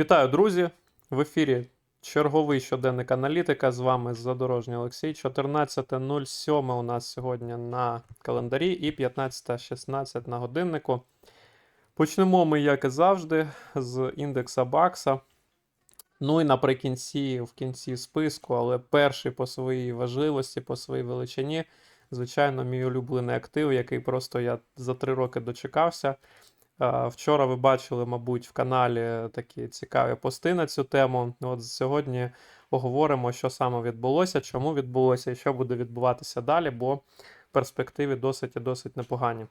Вітаю, друзі! В ефірі черговий щоденник аналітика. З вами Задорожній Олексій. 14.07 у нас сьогодні на календарі і 15.16 на годиннику. Почнемо ми, як і завжди, з індекса Бакса. Ну і наприкінці, в кінці списку, але перший по своїй важливості, по своїй величині. Звичайно, мій улюблений актив, який просто я за три роки дочекався. Вчора ви бачили, мабуть, в каналі такі цікаві пости на цю тему. От сьогодні поговоримо, що саме відбулося, чому відбулося і що буде відбуватися далі, бо перспективи досить і досить непогані.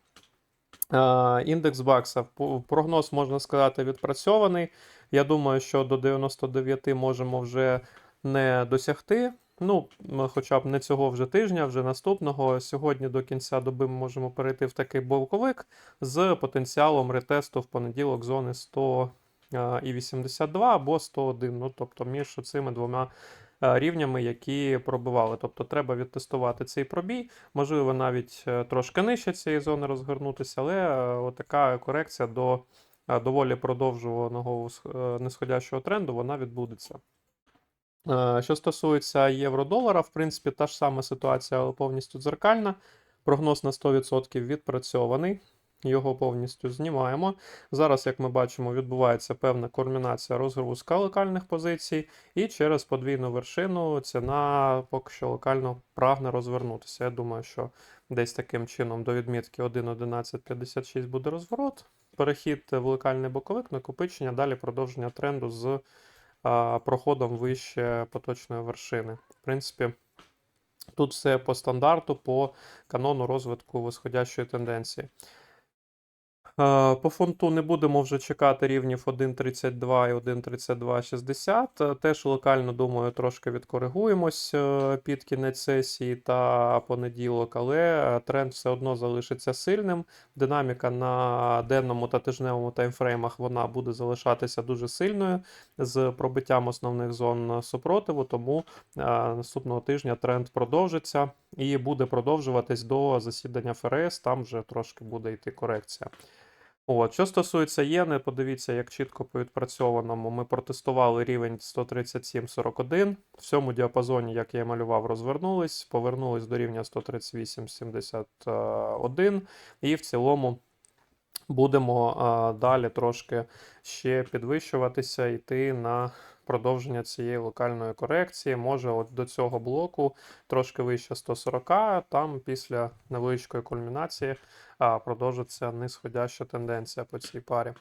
Індекс Бакса. Прогноз, можна сказати, відпрацьований. Я думаю, що до 99 можемо вже не досягти. Ну, хоча б не цього вже тижня, вже наступного. Сьогодні до кінця доби ми можемо перейти в такий болковик з потенціалом ретесту в понеділок зони 100 е, і 82 або 101. Ну, тобто між цими двома рівнями, які пробивали. Тобто треба відтестувати цей пробій. Можливо, навіть е, трошки нижче цієї зони розгорнутися, але е, отака корекція до е, доволі продовжуваного нисходящого тренду вона відбудеться. Е, Що стосується євро-долара, в принципі, та ж сама ситуація, але повністю дзеркальна. Прогноз на 100% відпрацьований. Його повністю знімаємо. Зараз, як ми бачимо, відбувається певна кульмінація розгрузка локальних позицій, і через подвійну вершину ціна поки що локально прагне розвернутися. Я думаю, що десь таким чином до відмітки 1.1156 буде розворот. Перехід в локальний боковик, накопичення, далі продовження тренду з проходом вище поточної вершини. В принципі, тут все по стандарту, по канону розвитку восходящої тенденції. Е, По фунту не будемо вже чекати рівнів 1.32 і 1.3260. Е, Теж локально, думаю, трошки відкоригуємось е, під кінець сесії та понеділок, але тренд все одно залишиться сильним. Динаміка на денному та тижневому таймфреймах вона буде залишатися дуже сильною з пробиттям основних зон супротиву, тому наступного тижня тренд продовжиться і буде продовжуватись до засідання ФРС, там вже трошки буде йти корекція. От, що стосується єни, подивіться, як чітко по відпрацьованому ми протестували рівень 137.41. В цьому діапазоні, як я малював, розвернулись, повернулись до рівня 138.71, і в цілому будемо а, далі трошки ще підвищуватися, йти на продовження цієї локальної корекції. Може, от до цього блоку трошки вище 140, там після невеличкої кульмінації продовжиться нисходяща тенденція по цій парі.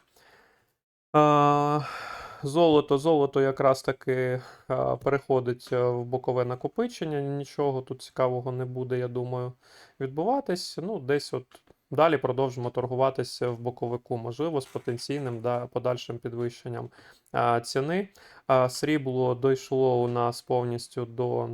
Золото, золото якраз таки переходить е, в бокове накопичення. Нічого тут цікавого не буде, я думаю, відбуватись. Ну, десь от далі продовжимо торгуватися в боковику, можливо, з потенційним да, подальшим підвищенням ціни. Срібло дійшло у нас повністю до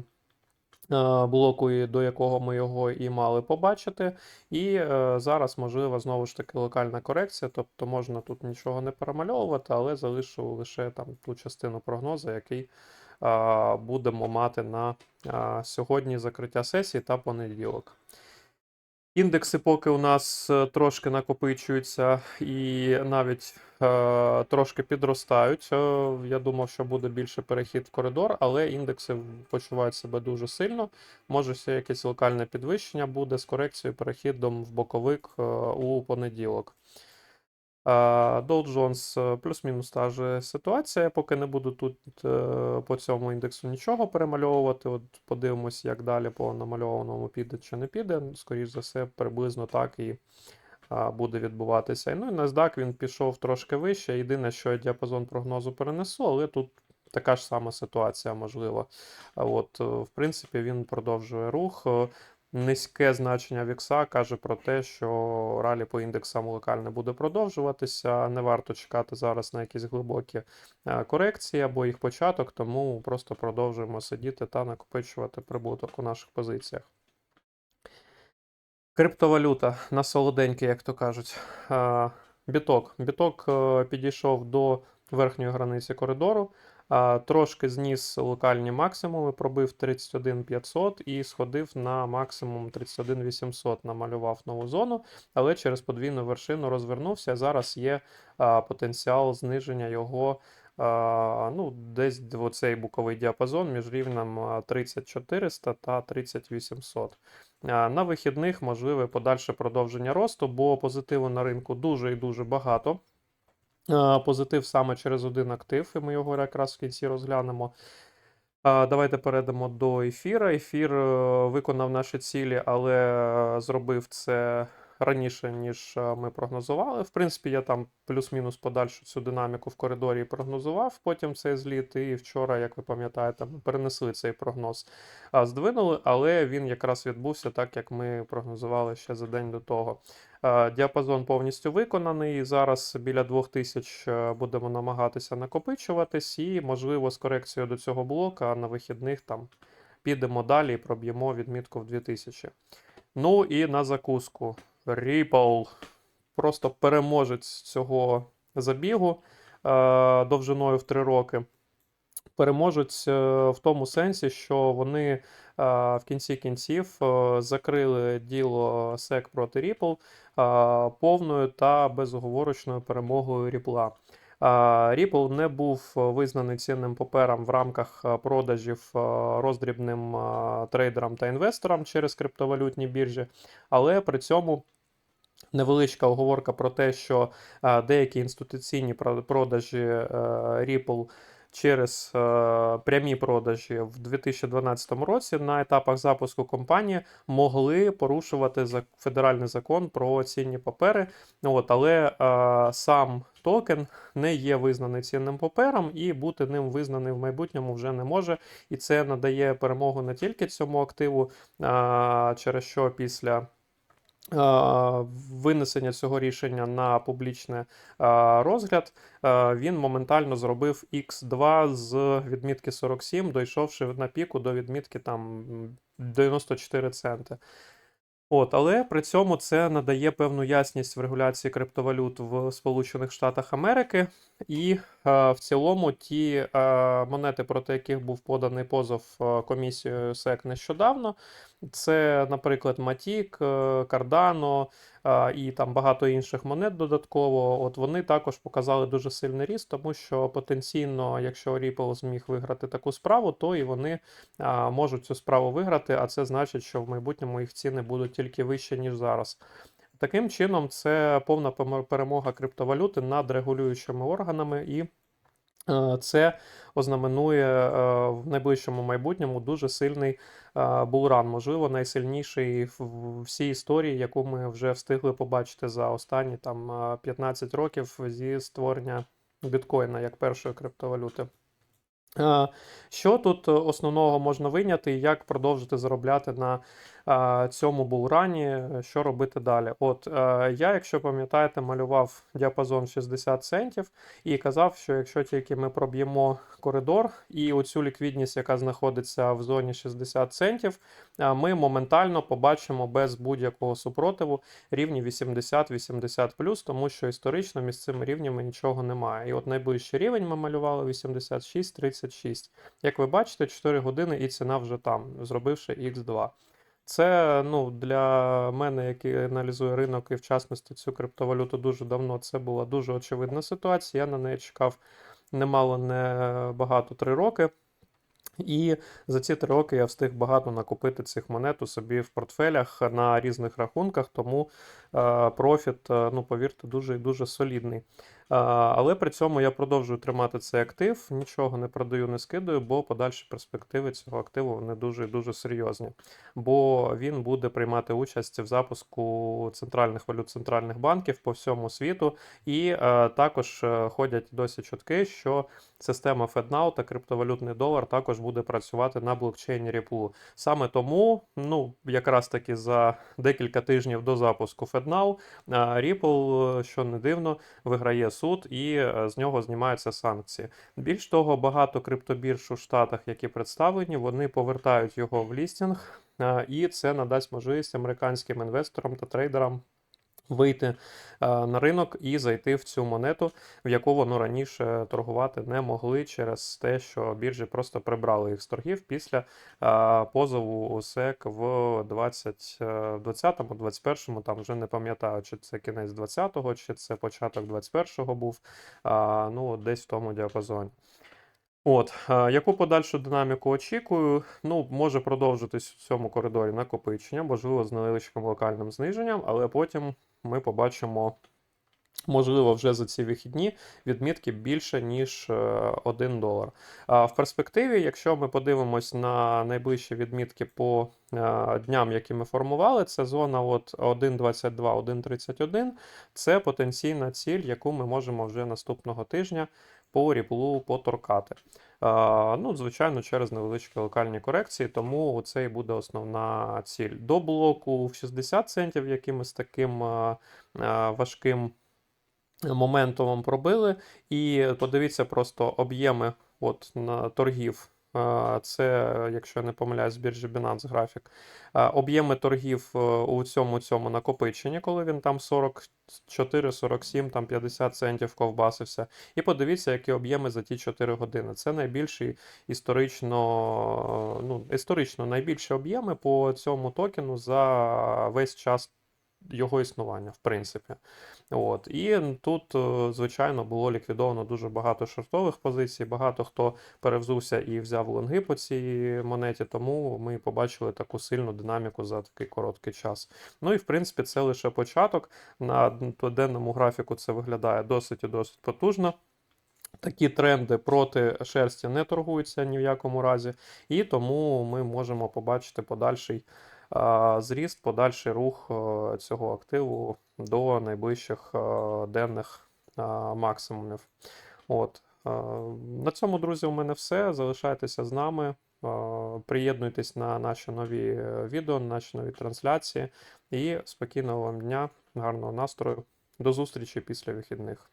блоку, до якого ми його і мали побачити. І е, зараз можлива знову ж таки локальна корекція, тобто можна тут нічого не перемальовувати, але залишу лише там ту частину прогнозу, який е, будемо мати на е, сьогодні закриття сесії та понеділок. Індекси поки у нас е, трошки накопичуються і навіть е, трошки підростають. Е, я думав, що буде більше перехід в коридор, але індекси почувають себе дуже сильно. Може, ще якесь локальне підвищення буде з корекцією перехідом в боковик е, у понеділок. Dow Jones е, плюс-мінус та же ситуація. Поки не буду тут е, по цьому індексу нічого перемальовувати. От подивимось, як далі по намальованому піде чи не піде. Скоріш за все, приблизно так і буде відбуватися. Ну і NASDAQ він пішов трошки вище. Єдине, що я діапазон прогнозу перенесу, але тут така ж сама ситуація можлива. От, е, в принципі, він продовжує рух. Низьке значення вікса каже про те, що ралі по індексам локально буде продовжуватися. Не варто чекати зараз на якісь глибокі е, корекції або їх початок, тому просто продовжуємо сидіти та накопичувати прибуток у наших позиціях. Криптовалюта на солоденький, як то кажуть. Е, Біток. Біток е, підійшов до верхньої границі коридору. Трошки зніс локальні максимуми, пробив 31500 і сходив на максимум 31800, намалював нову зону, але через подвійну вершину розвернувся. Зараз є потенціал зниження його ну, десь в оцей боковий діапазон між рівнем а, 30400 та 30800. На вихідних можливе подальше продовження росту, бо позитиву на ринку дуже і дуже багато. Позитив саме через один актив, і ми його якраз в кінці розглянемо. Давайте перейдемо до ефіра. Ефір е, виконав наші цілі, але е, зробив це раніше, ніж е, ми прогнозували. В принципі, я там плюс-мінус подальшу цю динаміку в коридорі прогнозував потім цей зліт. І вчора, як ви пам'ятаєте, ми перенесли цей прогноз, здвинули, але він якраз відбувся так, як ми прогнозували ще за день до того. Діапазон повністю виконаний. Зараз біля 2000 е, будемо намагатися накопичуватись, і, можливо, з корекцією до цього блока на вихідних там підемо далі і проб'ємо відмітку в 2000. Ну і на закуску. Ripple. Просто переможець цього забігу е, довжиною в 3 роки. Переможець е, в тому сенсі, що вони е, в кінці кінців закрили діло SEC проти Ripple повною та безоговорочною перемогою. Е, Ripple не був визнаний цінним папером в рамках продажів роздрібним трейдерам та інвесторам через криптовалютні біржі, але при цьому невеличка оговорка про те, що е, деякі інституційні продажі е, Ripple через е, прямі продажі в 2012 році на етапах запуску компанії могли порушувати федеральний закон про цінні папери. От, але сам токен не є визнаний цінним папером, і бути ним визнаний в майбутньому вже не може. І це надає перемогу не тільки цьому активу, через що після. Винесення цього рішення на публічний розгляд він моментально зробив X2 з відмітки 47, дійшовши на піку до відмітки там 94 центи. От, але при цьому це надає певну ясність в регуляції криптовалют в Сполучених Штатах Америки, і е, в цілому ті е, монети, проти яких був поданий позов е, комісією SEC нещодавно, це, наприклад, Матік, Кардано, е, і там багато інших монет додатково. От вони також показали дуже сильний ріст, тому що потенційно, якщо Ripple зміг виграти таку справу, то і вони можуть цю справу виграти, а це значить, що в майбутньому їх ціни будуть тільки вищі, ніж зараз. Таким чином, це повна перемога криптовалюти над регулюючими органами, і це ознаменує е, в найближчому майбутньому дуже сильний е, булран, можливо, найсильніший в всій історії, яку ми вже встигли побачити за останні там е, 15 років зі створення біткоїна як першої криптовалюти. Е, Що тут е, основного можна виняти, і як продовжити заробляти на е, цьому булрані, е, що робити далі? От е, я, якщо пам'ятаєте, малював діапазон 60 центів і казав, що якщо тільки ми проб'ємо коридор і оцю ліквідність, яка знаходиться в зоні 60 центів, ми моментально побачимо без будь-якого супротиву рівні 80-80 тому що історично між цими рівнями нічого немає. І от найближчий рівень ми малювали 86-36. Як ви бачите, 4 години і ціна вже там, зробивши X2. Це ну, для мене, який аналізує ринок і в частності цю криптовалюту дуже давно, це була дуже очевидна ситуація. Я на неї чекав немало не багато 3 роки. І за ці три роки я встиг багато накупити цих монет у собі в портфелях на різних рахунках, тому е, профіт, е, ну повірте, дуже і дуже солідний. Але при цьому я продовжую тримати цей актив, нічого не продаю, не скидаю, бо подальші перспективи цього активу вони дуже дуже серйозні. Бо він буде приймати участь в запуску центральних валют центральних банків по всьому світу. І е, також е, ходять досі чутки, що система FedNow та криптовалютний долар також буде працювати на блокчейні Ripple. Саме тому, ну якраз таки за декілька тижнів до запуску FedNow, е, Ripple, е, що не дивно, виграє суд і е, з нього знімаються санкції. Більш того, багато криптобірж у Штатах, які представлені, вони повертають його в лістінг, е, і це надасть можливість американським інвесторам та трейдерам вийти е, на ринок і зайти в цю монету, в яку воно раніше торгувати не могли через те, що біржі просто прибрали їх з торгів після е, позову СЕК в 20, е, 20-му, 21-му, там вже не пам'ятаю, чи це кінець 20-го, чи це початок 21-го був, ну, десь в тому діапазоні. От, е, яку подальшу динаміку очікую? Ну, може продовжитись в цьому коридорі накопичення, можливо, з невеличким локальним зниженням, але потім ми побачимо, можливо, вже за ці вихідні відмітки більше, ніж е, 1 долар. А в перспективі, якщо ми подивимось на найближчі відмітки по е, дням, які ми формували, це зона от 1.22, 1.31, це потенційна ціль, яку ми можемо вже наступного тижня по ріплу поторкати. Ну, звичайно, через невеличкі локальні корекції, тому це і буде основна ціль. До блоку в 60 центів, з таким а, важким моментумом пробили. І подивіться просто об'єми от, на торгів. Це, якщо я не помиляюсь, біржі Binance графік. Об'єми торгів е, у цьому цьому накопиченні, коли він там 44, 47, там 50 центів ковбасився. І подивіться, які об'єми за ті 4 години. Це найбільший історично, ну, історично найбільші об'єми по цьому токену за весь час його існування, в принципі. От. І тут, е, звичайно, було ліквідовано дуже багато шортових позицій, багато хто перевзувся і взяв лонги по цій монеті, тому ми побачили таку сильну динаміку за такий короткий час. Ну і в принципі це лише початок. На денному графіку це виглядає досить і досить потужно. Такі тренди проти шерсті не торгуються ні в якому разі, і тому ми можемо побачити подальший зріст, подальший рух е, цього активу до найближчих е, денних максимумів. От. е, На цьому, друзі, у мене все. Залишайтеся з нами. е, Приєднуйтесь на наші нові е, відео, на наші нові трансляції. І спокійного вам дня, гарного настрою. До зустрічі після вихідних.